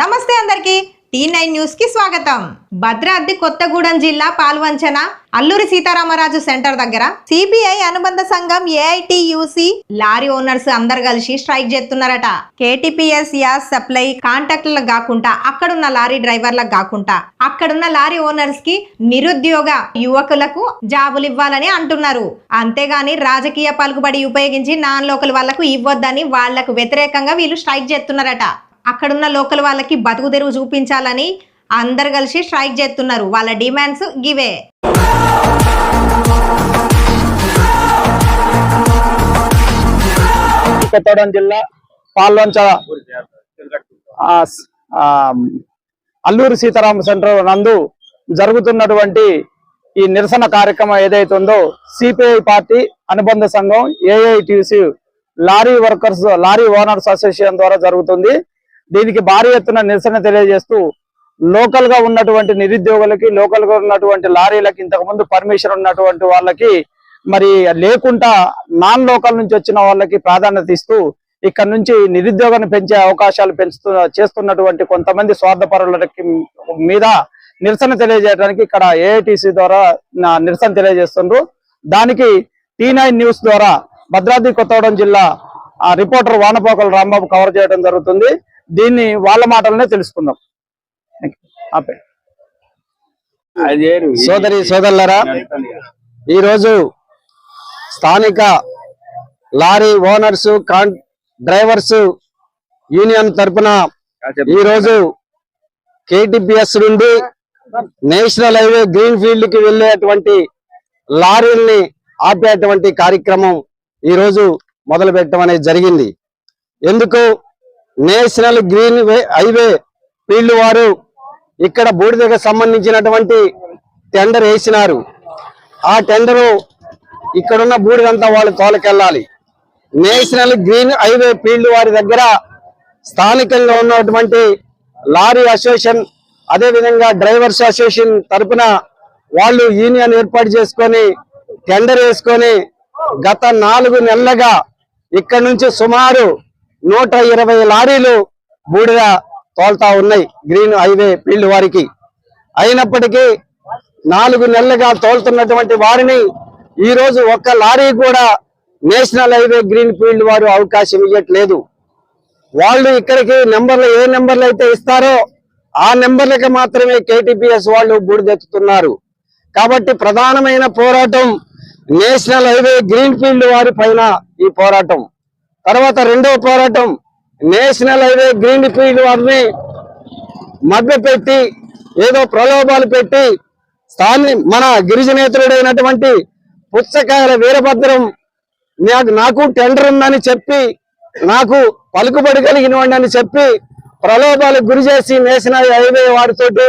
నమస్తే అందరికి. T nine న్యూస్కి స్వాగతం. భద్రాద్రి కొత్తగూడెం జిల్లా పాల్వంచన అల్లూరి సీతారామరాజు సెంటర్ దగ్గర సిపిఐ అనుబంధ సంఘం ఏఐటియుసి లారీ ఓనర్స్ అందరు కలిసి స్ట్రైక్ చేస్తున్నారట. కేటీపీఎస్ యాస్ సప్లై కాంట్రాక్టులకు కాకుండా అక్కడున్న లారీ డ్రైవర్లకు కాకుండా అక్కడున్న లారీ ఓనర్స్కి నిరుద్యోగ యువకులకు జాబులు ఇవ్వాలని అంటున్నారు. అంతేగాని రాజకీయ పలుకుబడి ఉపయోగించి నాన్ లోకల్ వాళ్ళకు ఇవ్వొద్దని వాళ్ళకు వ్యతిరేకంగా వీళ్ళు స్ట్రైక్ చేస్తున్నారట. అక్కడున్న లోకల్ వాళ్ళకి బతుకు తెరువు చూపించాలని అందరు కలిసి స్ట్రైక్ చేస్తున్నారు. వాళ్ళ డిమాండ్స్ గివే. కొత్తగూడెం జిల్లా పాల్వంచ ఆ, సీతారామ సెంటర్ నందు జరుగుతున్నటువంటి ఈ నిరసన కార్యక్రమం ఏదైతే ఉందో సిపిఐ పార్టీ అనుబంధ సంఘం AITC lorry workers lorry owners association ద్వారా జరుగుతుంది. దీనికి భారీ ఎత్తున నిరసన తెలియజేస్తూ లోకల్గా ఉన్నటువంటి నిరుద్యోగులకి లోకల్గా ఉన్నటువంటి లారీలకి ఇంతకు ముందు పర్మిషన్ ఉన్నటువంటి వాళ్ళకి మరి లేకుండా నాన్ లోకల్ నుంచి వచ్చిన వాళ్ళకి ప్రాధాన్యత ఇస్తూ ఇక్కడ నుంచి నిరుద్యోగాన్ని పెంచే అవకాశాలు పెంచుతూ చేస్తున్నటువంటి కొంతమంది స్వార్థపరులకి మీద నిరసన తెలియజేయడానికి ఇక్కడ ఏఐటిసి ద్వారా నిరసన తెలియజేస్తుండ్రు. దానికి టీ నైన్ న్యూస్ ద్వారా భద్రాద్రి కొత్తగూడెం జిల్లా ఆ రిపోర్టర్ వానపోకల రాంబాబు కవర్ చేయడం జరుగుతుంది. దీన్ని వాళ్ళ మాటలనే తెలుసుకుందాం. ఆపే. సోదరి సోదరులరా ఈరోజు స్థానిక లారీ ఓనర్స్ కాన్ డ్రైవర్స్ యూనియన్ తరపున ఈరోజు కేటీపీఎస్ నుండి నేషనల్ హైవే గ్రీన్ ఫీల్డ్కి వెళ్ళేటువంటి లారీల్ని ఆపేటువంటి కార్యక్రమం ఈరోజు మొదలు పెట్టడం అనేది జరిగింది. ఎందుకు? నేషనల్ గ్రీన్ వే హైవే వీళ్ళు వారు ఇక్కడ బూడిదకు సంబంధించినటువంటి టెండర్ వేసినారు. ఆ టెండరు ఇక్కడున్న బూడిదంతా వాళ్ళు తోలకెళ్ళాలి. నేషనల్ గ్రీన్ హైవే ఫీల్డ్ వారి దగ్గర స్థానికంగా ఉన్నటువంటి లారీ అసోసియేషన్ అదేవిధంగా డ్రైవర్స్ అసోసియేషన్ తరపున వాళ్ళు యూనియన్ ఏర్పాటు చేసుకొని టెండర్ వేసుకొని గత నాలుగు నెలలుగా ఇక్కడ నుంచి సుమారు నూట ఇరవై లారీలు బూడిద తోల్తా ఉన్నాయి గ్రీన్ హైవే ఫీల్డ్ వారికి. అయినప్పటికీ నాలుగు నెలలుగా తోలుతున్నటువంటి వారిని ఈ రోజు ఒక్క లారీ కూడా నేషనల్ హైవే గ్రీన్ ఫీల్డ్ వారు అవకాశం ఇవ్వట్లేదు వాళ్ళు ఇక్కడికి నెంబర్లు ఏ నెంబర్లు అయితే ఇస్తారో ఆ నెంబర్లకి మాత్రమే కేటీపీఎస్ వాళ్ళు బూడిదెత్తుతున్నారు. కాబట్టి ప్రధానమైన పోరాటం నేషనల్ హైవే గ్రీన్ ఫీల్డ్ వారి పైన ఈ పోరాటం. తర్వాత రెండవ పోరాటం నేషనల్ హైవే గ్రీన్ ఫీల్డ్ వారిని మభ్యపెట్టి ఏదో ప్రలోభాలు పెట్టి స్థాని మన గిరిజనేతరుడైనటువంటి పుచ్చకాయల వీరభద్రం నాకు నాకు టెండర్ ఉందని చెప్పి నాకు పలుకుబడి కలిగిన అని చెప్పి ప్రలోభాలకు గురి చేసి నేషనల్ హైవే వారితోటి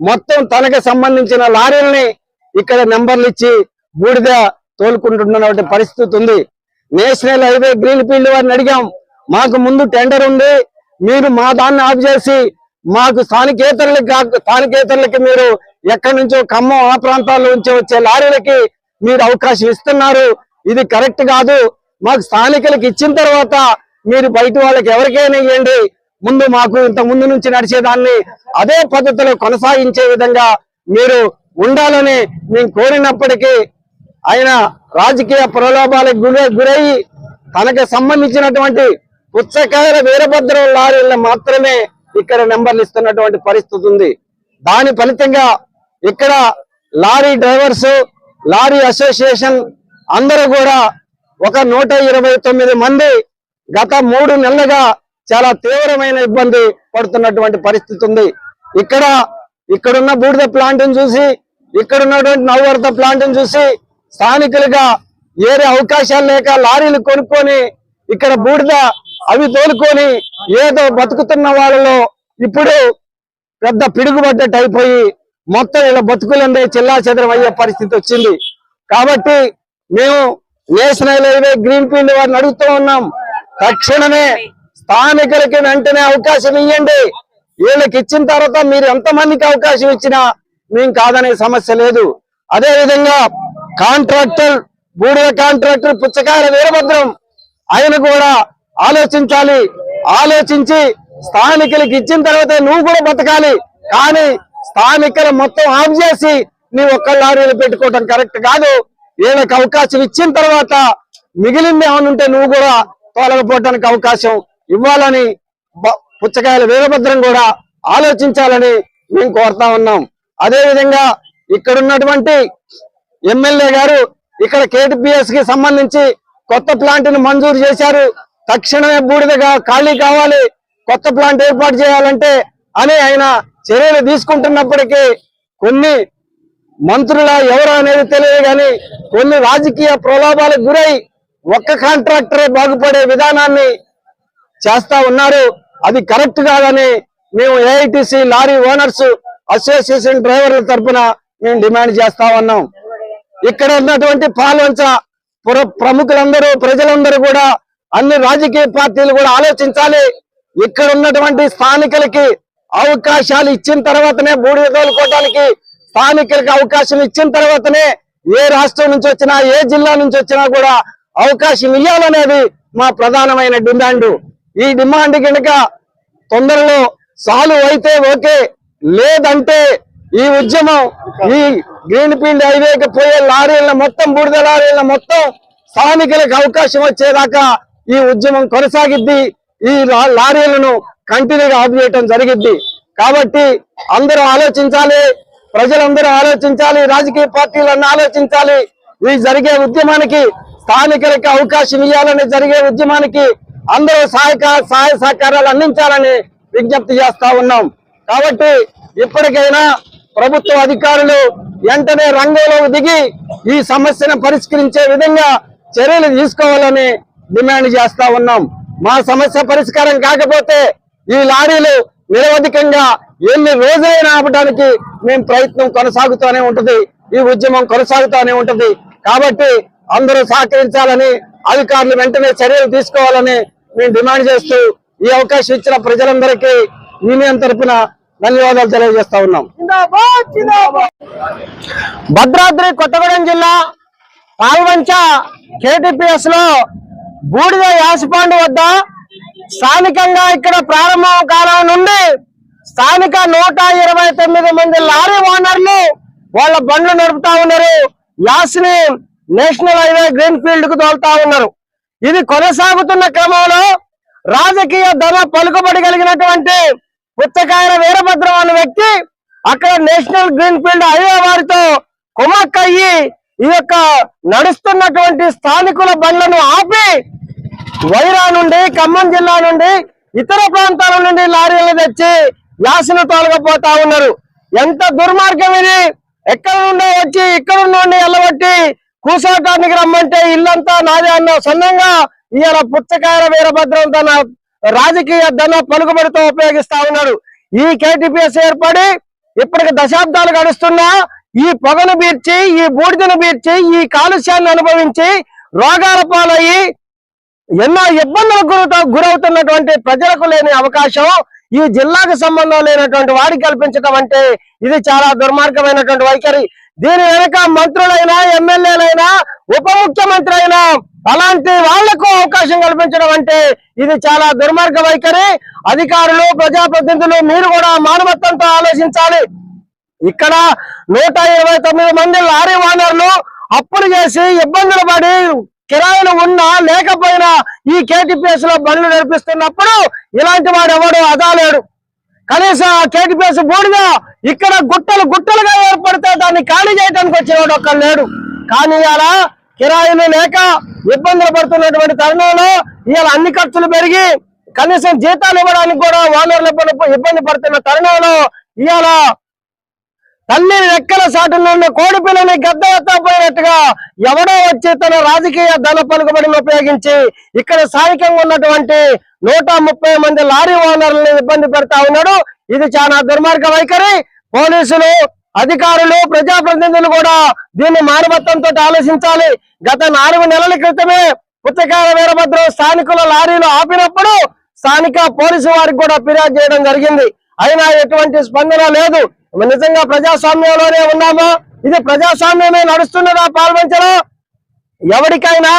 మొత్తం తనకు సంబంధించిన లారీల్ని ఇక్కడ నెంబర్లు ఇచ్చి బూడిద తోలుకుంటున్నటువంటి పరిస్థితి ఉంది. నేషనల్ హైవే గ్రీన్ ఫీల్డ్ వారిని అడిగాం. మాకు ముందు టెండర్ ఉంది. మీరు మా దాన్ని ఆఫ్ చేసి మాకు స్థానికేతరులకి స్థానికేతరులకి మీరు ఎక్కడి నుంచో ఖమ్మం ఆ ప్రాంతాల నుంచి వచ్చే లారీలకి మీరు అవకాశం ఇస్తున్నారు. ఇది కరెక్ట్ కాదు. మాకు స్థానికులకు ఇచ్చిన తర్వాత మీరు బయట వాళ్ళకి ఎవరికైనా ఇవ్వండి. ముందు మాకు ఇంత ముందు నుంచి నడిచేదాన్ని అదే పద్ధతిలో కొనసాగించే విధంగా మీరు ఉండాలని మేము కోరినప్పటికీ ఆయన రాజకీయ ప్రలోభాలకు గురై గురయ్యి తనకు సంబంధించినటువంటి పుచ్చకాయల వీరభద్రం లారీలను మాత్రమే ఇక్కడ నెంబర్లు ఇస్తున్నటువంటి పరిస్థితి ఉంది. దాని ఫలితంగా ఇక్కడ లారీ డ్రైవర్స్ లారీ అసోసియేషన్ అందరూ కూడా ఒక నూట ఇరవై తొమ్మిది మంది గత మూడు నెలలుగా చాలా తీవ్రమైన ఇబ్బంది పడుతున్నటువంటి పరిస్థితి ఉంది. ఇక్కడ ఇక్కడున్న బూడిద ప్లాంట్ను చూసి ఇక్కడ ఉన్నటువంటి నవవర్త ప్లాంట్ చూసి స్థానికులుగా ఏరే అవకాశాలు లేక లారీలు కొనుక్కొని ఇక్కడ బూడిద అవి తోలుకొని ఏదో బతుకుతున్న వాళ్ళలో ఇప్పుడు పెద్ద పిడుగుబడ్డట్టు అయిపోయి మొత్తం ఇలా బతుకులందే చిల్లా చెదరం అయ్యే పరిస్థితి వచ్చింది. కాబట్టి మేము నేషనల్ హైవే గ్రీన్ ఫీల్డ్ వారిని అడుగుతూ ఉన్నాం. తక్షణమే స్థానికులకి వెంటనే అవకాశం ఇవ్వండి వీళ్ళకి ఇచ్చిన తర్వాత మీరు ఎంతమందికి అవకాశం ఇచ్చినా మేము కాదనే సమస్య లేదు. అదే విధంగా కాంట్రాక్టర్ బూడిద కాంట్రాక్టర్ పుచ్చకాయల వీరభద్రం. ఆయన కూడా ఆలోచించాలి. ఆలోచించి స్థానికులకి ఇచ్చిన తర్వాత నువ్వు కూడా బతకాలి. కానీ స్థానికులు మొత్తం ఆఫ్ చేసి నీ ఒక్క లారీలు పెట్టుకోవటం కరెక్ట్ కాదు. వీళ్ళకి అవకాశం ఇచ్చిన తర్వాత మిగిలింది ఏమైనా ఉంటే నువ్వు కూడా తోలకపోవటానికి అవకాశం ఇవ్వాలని పుచ్చకాయల వీరభద్రం కూడా ఆలోచించాలని మేము కోరుతా ఉన్నాం. అదేవిధంగా ఇక్కడ ఉన్నటువంటి ఎమ్మెల్యే గారు ఇక్కడ కేటీపీఎస్కి సంబంధించి కొత్త ప్లాంట్ని మంజూరు చేశారు. తక్షణమే బూడిదగా ఖాళీ కావాలి. కొత్త ప్లాంట్ ఏర్పాటు చేయాలంటే అని ఆయన చర్యలు తీసుకుంటున్నప్పటికీ కొన్ని మంత్రుల ఎవరు అనేది తెలియదు కానీ కొన్ని రాజకీయ ప్రలోభాలకు గురై ఒక్క కాంట్రాక్టరే బాగుపడే విధానాన్ని చేస్తా ఉన్నారు. అది కరెక్ట్ కాదని మేము ఏఐటిసి లారీ ఓనర్స్ అసోసియేషన్ డ్రైవర్ల తరపున మేము డిమాండ్ చేస్తా ఉన్నాం. ఇక్కడ ఉన్నటువంటి పాల్వంచ పుర ప్రముఖులందరూ ప్రజలందరూ కూడా అన్ని రాజకీయ పార్టీలు కూడా ఆలోచించాలి. ఇక్కడ ఉన్నటువంటి స్థానికులకి అవకాశాలు ఇచ్చిన తర్వాతనే బూడిద తోలుకోవడానికి స్థానికులకి అవకాశం ఇచ్చిన తర్వాతనే ఏ రాష్ట్రం నుంచి వచ్చినా ఏ జిల్లా నుంచి వచ్చినా కూడా అవకాశం ఇవ్వాలనేది మా ప్రధానమైన డిమాండ్. ఈ డిమాండ్ కనుక తొందరలో సాల్వ్ అయితే ఓకే లేదంటే ఈ ఉద్యమం ఈ గ్రీన్ ఫీల్డ్ హైవేకి పోయే లారీల మొత్తం బూడిద లారీల మొత్తం స్థానికులకు అవకాశం వచ్చేదాకా ఈ ఉద్యమం కొనసాగిద్ది. ఈ లారీలను కంటిన్యూగా ఆపివేయటం జరిగిద్ది. కాబట్టి అందరూ ఆలోచించాలి ప్రజలందరూ ఆలోచించాలి రాజకీయ పార్టీలన్నీ ఆలోచించాలి. ఈ జరిగే ఉద్యమానికి స్థానికులకి అవకాశం ఇవ్వాలని జరిగే ఉద్యమానికి అందరూ సహాయక సహాయ సహకారాలు అందించాలని విజ్ఞప్తి చేస్తా ఉన్నాం. కాబట్టి ఇప్పటికైనా ప్రభుత్వ అధికారులు వెంటనే రంగంలోకి దిగి ఈ సమస్యను పరిష్కరించే విధంగా చర్యలు తీసుకోవాలని డిమాండ్ చేస్తా ఉన్నాం. మా సమస్య పరిష్కారం కాకపోతే ఈ లారీలు నిరవధికంగా ఎన్ని రోజులైనా ఆపడానికి మేము ప్రయత్నం కొనసాగుతూనే ఉంటది. ఈ ఉద్యమం కొనసాగుతూనే ఉంటది. కాబట్టి అందరూ సహకరించాలని అధికారులు వెంటనే చర్యలు తీసుకోవాలని మేము డిమాండ్ చేస్తూ ఈ అవకాశం ఇచ్చిన ప్రజలందరికీ యూనియన్ తరఫున ధన్యవాదాలు తెలియజేస్తా ఉన్నాం. భద్రాద్రి కొత్తగూడెం జిల్లా పాల్వంచ కేటీపీఎస్లో బూడిద యాసపాండు వద్ద స్థానికంగా ఇక్కడ ప్రారంభం కాలం నుండి స్థానిక నూట ఇరవై తొమ్మిది మంది లారీ ఓనర్లు వాళ్ళ బండ్లు నడుపుతా ఉన్నారు. యాస్ని నేషనల్ హైవే గ్రీన్ ఫీల్డ్కు తోలుతా ఉన్నారు. ఇది కొనసాగుతున్న క్రమంలో రాజకీయ ధన పలుకుబడి కలిగినటువంటి పుచ్చకాయల వీరభద్రం అనే వ్యక్తి అక్కడ నేషనల్ గ్రీన్ ఫీల్డ్ హైవే వారితో కుమ్మక్కయ్యి ఈ యొక్క నడుస్తున్నటువంటి స్థానికుల బండ్లను ఆపి వైరా నుండి ఖమ్మం జిల్లా నుండి ఇతర ప్రాంతాల నుండి లారీలు తెచ్చి యాసను తోలకపోతా ఉన్నారు. ఎంత దుర్మార్గం ఇది? ఎక్కడ నుండో వచ్చి ఇక్కడ నుండి వెళ్ళబట్టి కూసోటానికి రమ్మంటే ఇల్లంతా నాదే అన్న సన్నంగా ఇవాళ పుచ్చకాయల వీరభద్రం తన రాజకీయ ధన పలుకుబడితో ఉపయోగిస్తా ఉన్నాడు. ఈ కేటీపీఎస్ ఏర్పడి ఇప్పటికి దశాబ్దాలు గడుస్తున్నా ఈ పొగను బీర్చి ఈ బూడిదను బీర్చి ఈ కాలుష్యాన్ని అనుభవించి రోగాల పాలయ్యి ఎన్నో ఇబ్బందులకు గురవుతున్నటువంటి ప్రజలకు లేని అవకాశం ఈ జిల్లాకు సంబంధం లేనటువంటి వాడికి కల్పించడం అంటే ఇది చాలా దుర్మార్గమైనటువంటి వైఖరి. దీని వెనక మంత్రులైనా ఎమ్మెల్యేలైనా ఉప ముఖ్యమంత్రి అయినా అలాంటి వాళ్ళకు అవకాశం కల్పించడం అంటే ఇది చాలా దుర్మార్గ వైఖరి. అధికారులు ప్రజాప్రతినిధులు మీరు కూడా మానవత్వంతో ఆలోచించాలి. ఇక్కడ నూట ఇరవై తొమ్మిది మంది లారీ ఓనర్లు అప్పులు చేసి ఇబ్బందులు పడి కిరాయిలు ఉన్నా లేకపోయినా ఈ కేటీపీఎస్లో బండ్లు నడిపిస్తున్నప్పుడు ఇలాంటి వాడు ఎవడు అదాలేడు. కనీసం ఆ కేటీపీఎస్ బూడిగా ఇక్కడ గుట్టలు గుట్టలుగా ఏర్పడితే దాన్ని ఖాళీ చేయడానికి వచ్చినవాడు ఒక్కడు లేడు. కానీ ఇలా కిరాయిలు లేక ఇబ్బందులు పడుతున్నటువంటి తరుణంలో ఇవాళ అన్ని ఖర్చులు పెరిగి కనీసం జీతాలు ఇవ్వడానికి కూడా ఓనర్లు ఇబ్బంది పడుతున్న తరుణంలో ఇవాళ తల్లి రెక్కల సాటు నుండి కోడి పిల్లని గద్ద ఎత్తపోయినట్టుగా ఎవడో వచ్చి తన రాజకీయ ధన పలుకుబడిని ఉపయోగించి ఇక్కడ స్థానికంగా ఉన్నటువంటి నూట ముప్పై మంది లారీ ఓనర్లను ఇబ్బంది పెడతా ఉన్నాడు. ఇది చాలా దుర్మార్గ వైఖరి. పోలీసులు అధికారులు ప్రజాప్రతినిధులు కూడా దీన్ని మారుమత్తంతో ఆలోచించాలి. గత నాలుగు నెలల క్రితమే పుచ్చకాయ వీరభద్రం స్థానికుల లారీలు ఆపినప్పుడు స్థానిక పోలీసు వారికి కూడా ఫిర్యాదు చేయడం జరిగింది. అయినా ఎటువంటి స్పందన లేదు. నిజంగా ప్రజాస్వామ్యంలోనే ఉన్నామా? ఇది ప్రజాస్వామ్యమే నడుస్తున్నదా పాల్వంచలో ఎవరికైనా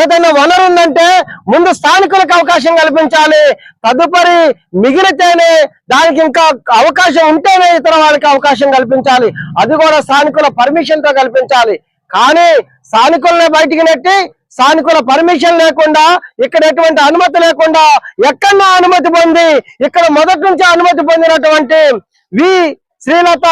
ఏదైనా వనరు ఉందంటే ముందు స్థానికులకు అవకాశం కల్పించాలి. తదుపరి మిగిలితేనే దానికి ఇంకా అవకాశం ఉంటేనే ఇతర వాళ్ళకి అవకాశం కల్పించాలి. అది కూడా స్థానికుల పర్మిషన్తో కల్పించాలి. కానీ స్థానికులనే బయటికి నెట్టి స్థానికుల పర్మిషన్ లేకుండా ఇక్కడ ఎటువంటి అనుమతి లేకుండా ఎక్కడన్నా అనుమతి పొంది ఇక్కడ మొదటి నుంచి అనుమతి పొందినటువంటి వి శ్రీలత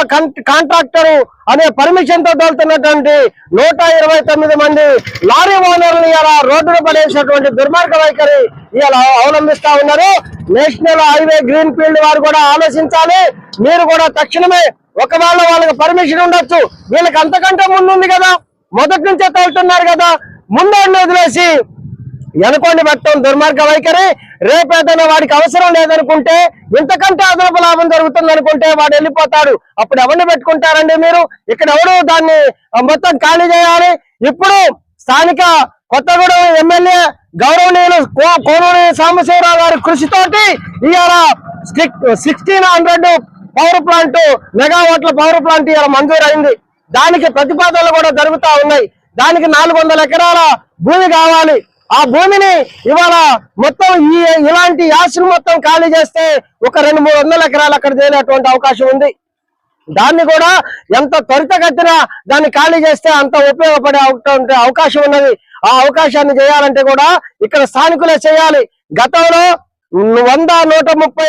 కాంట్రాక్టర్ అనే పర్మిషన్తో దొరుకుతున్నటువంటి నూట ఇరవై తొమ్మిది మంది లారీ ఓనర్లు ఇలా రోడ్డును పడేసినటువంటి దుర్మార్గ వైఖరి ఇలా అవలంబిస్తా ఉన్నారు. నేషనల్ హైవే గ్రీన్ ఫీల్డ్ వారు కూడా ఆలోచించాలి. మీరు కూడా తక్షణమే ఒకవేళ వాళ్ళకి పర్మిషన్ ఉండొచ్చు. వీళ్ళకి అంతకంటే ముందు ఉంది కదా. మొదటి నుంచే తోలుతున్నారు కదా. ముందు వదిలేసి వెనుకోండి పెట్టడం దుర్మార్గ వైఖరి. రేపేదైనా వాడికి అవసరం లేదనుకుంటే ఇంతకంటే అదనపు లాభం జరుగుతుంది అనుకుంటే వాడు వెళ్ళిపోతాడు. అప్పుడు ఎవరిని పెట్టుకుంటారండి మీరు? ఇక్కడ ఎవరు దాన్ని మొత్తం ఖాళీ చేయాలి? ఇప్పుడు స్థానిక కొత్తగూడెం ఎమ్మెల్యే గౌరవనీయులు కో- కోనూరి సాంబశివరావు గారి కృషితోటి ఇవాళ సిక్స్టీన్ హండ్రెడ్ పవర్ ప్లాంట్ మెగావాట్ల పవర్ ప్లాంట్ ఇవాళ మంజూరు అయింది దానికి ప్రతిపాదనలు కూడా జరుగుతా ఉన్నాయి. దానికి నాలుగు వందల ఎకరాల భూమి కావాలి. ఆ భూమిని ఇవాళ మొత్తం ఈ ఇలాంటి యాసలు మొత్తం ఖాళీ చేస్తే ఒక రెండు మూడు వందల ఎకరాలు అక్కడ చేయనటువంటి అవకాశం ఉంది. దాన్ని కూడా ఎంత త్వరితగతిన దాన్ని ఖాళీ చేస్తే అంత ఉపయోగపడే అవకాశం ఉన్నది. ఆ అవకాశాన్ని చేయాలంటే కూడా ఇక్కడ స్థానికులే చేయాలి. గతంలో వంద నూట ముప్పై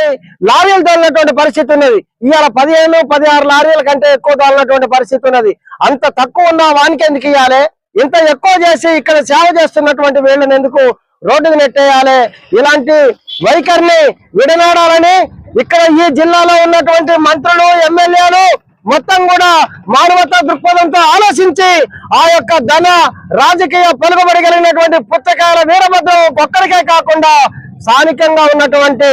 లారీలు తోలినటువంటి పరిస్థితి ఉన్నది. ఇవాళ పదిహేను పదిహారు లారీల కంటే ఎక్కువ తోలినటువంటి పరిస్థితి ఉన్నది. అంత తక్కువ ఉన్న వానికి ఎందుకు ఇవ్వాలి? ఇంత ఎక్కువ చేసి ఇక్కడ సేవ చేస్తున్నటువంటి వీళ్ళని ఎందుకు రోడ్డుకు నెట్టేయాలి? ఇలాంటి వైఖరిని విడనాడాలని ఇక్కడ ఈ జిల్లాలో ఉన్నటువంటి మంత్రులు ఎమ్మెల్యేలు మొత్తం కూడా మానవతా దృక్పథంతో ఆలోచించి ఆ యొక్క ధన రాజకీయ పలుకుబడి కలిగినటువంటి పుచ్చకాయల వీరభద్రం ఒక్కరికే కాకుండా స్థానికంగా ఉన్నటువంటి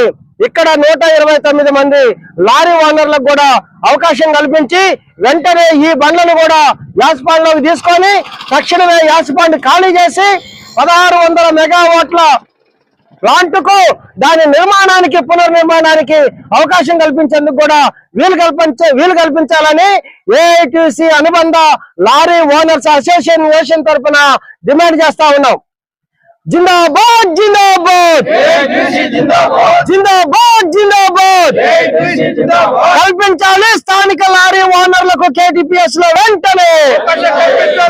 ఇక్కడ నూట ఇరవై తొమ్మిది మంది లారీ ఓనర్లకు కూడా అవకాశం కల్పించి వెంటనే ఈ బండ్లను కూడా యాసపాండ్లోకి తీసుకొని తక్షణమే యాసపాండ్ ఖాళీ చేసి పదహారు వందల మెగావాట్ల ప్లాంట్కు దాని నిర్మాణానికి పునర్నిర్మాణానికి అవకాశం కల్పించేందుకు కూడా వీలు కల్పించే వీలు కల్పించాలని ఏఐటిసి అనుబంధ లారీ ఓనర్స్ అసోసియేషన్ తరఫున డిమాండ్ చేస్తా ఉన్నాం. జిందాబాద్ జిందాబాద్! జిందాబాద్! జిందాబాద్ కల్పించాలి స్థానిక లారీ ఓనర్లకు కేటీపీఎస్లో వెంటనే!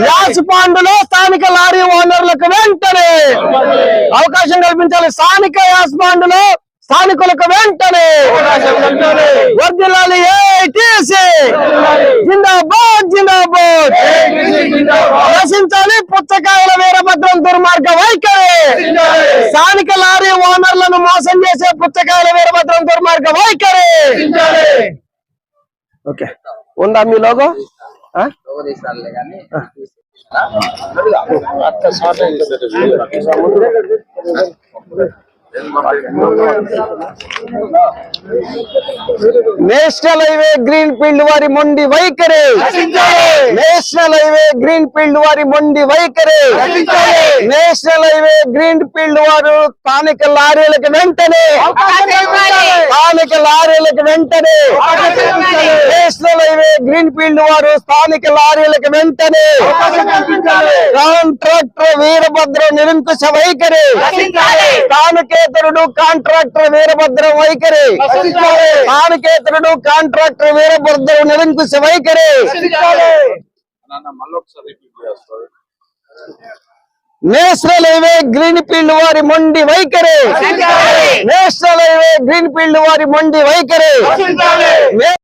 యాసపాండులో స్థానిక లారీ ఓనర్లకు వెంటనే! అవకాశం కల్పించాలి స్థానిక యాసపాండులో స్థానికులకు వెంటనే వర్దిల్లాలి జిందాబాద్ జిందాబాద్. నశించాలి పుచ్చకాయల వీరభద్రం దుర్మార్గ వైఖరి. స్థానిక లారీ ఓనర్లను మోసం చేసే పుచ్చకాయల వీరభద్రం దుర్మార్గ వైఖరి. ఓకే. ఉందా మీ లోగో? ఆ? నేషనల్ హైవే గ్రీన్ ఫీల్డ్ వారి మొండి వైఖరి. నేషనల్ హైవే గ్రీన్ ఫీల్డ్ వారి మొండి వైఖరి. నేషనల్ హైవే గ్రీన్ ఫీల్డ్ వారు స్థానిక లారీలకు వెంటనే. స్థానిక లారీలకు వెంటనే. నేషనల్ హైవే గ్రీన్ ఫీల్డ్ వారు స్థానిక లారీలకు వెంటనే. కాంట్రాక్టర్ వీరభద్ర నిరంకుశ వైఖరి. స్థానికేతరుడు కాంట్రాక్టర్ వీరభద్ర వైఖరి. స్థానికేతరుడు కాంట్రాక్టర్ వీరభద్ర నిరంకుశ వైఖరి. నేషనల్ హైవే గ్రీన్ ఫీల్డ్ వారి మొండి వైఖరి. నేషనల్ హైవే గ్రీన్ ఫీల్డ్ వారి మొండి వైఖరి.